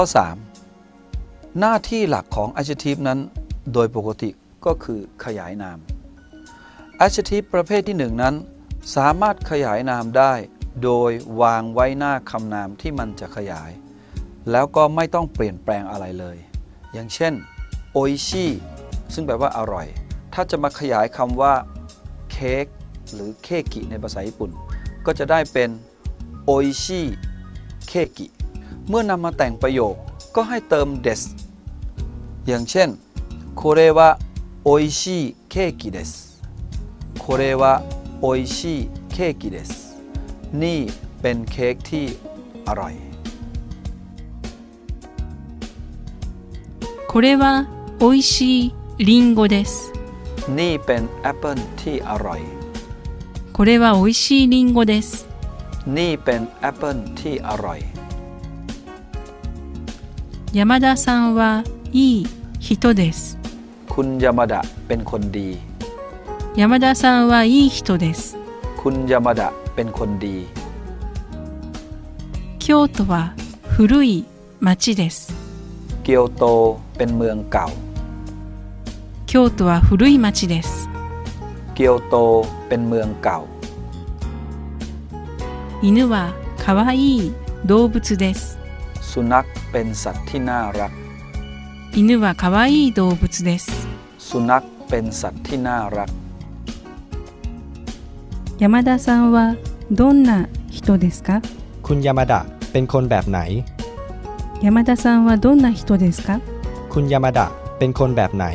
ข้อ 3 หน้าที่หลักของ adjective นั้น โดยปกติก็คือขยายนาม adjective ประเภทที่ 1 นั้น สามารถขยายนามได้ โดยวางไว้หน้าคำนามที่มันจะขยาย แล้วก็ไม่ต้องเปลี่ยนแปลงอะไรเลย อย่างเช่นโอิชิซึ่งแปลว่าอร่อย ถ้าจะมาขยายคำว่าเค้กหรือเคกิในภาษาญี่ปุ่น ก็จะได้เป็นโออิชิเคกิ เมื่อนำมาแต่งประโยคก็ให้เติม des อย่างเช่นこれはโออิชิเคกิですこれはโออิชิเคกิですนี่เป็นเค้กที่อร่อย これは美味しいリンゴです นี่เป็นแอปเปิลที่อร่อย これは美味しいリンゴです นี่เป็นแอปเปิลที่อร่อย 山田さんはいい人です คุณยามาดะเป็นคนดี 山田さんはいい人です คุณยามาดะเป็นคนดี 京都は古い町です เกียวโตเป็นเมืองเก่า 京都は古い町です เกียวโตเป็นเมืองเก่า 犬はかわいい動物です สุนัขเป็นสัตว์ที่น่ารัก 犬はかわいい動物です สุนัขเป็นสัตว์ที่น่ารัก 山田さんはどんな人ですか คุณยามาดะเป็นคนแบบไหน 山田さんはどんな人ですか คุณยามาดะเป็นคนแบบไหน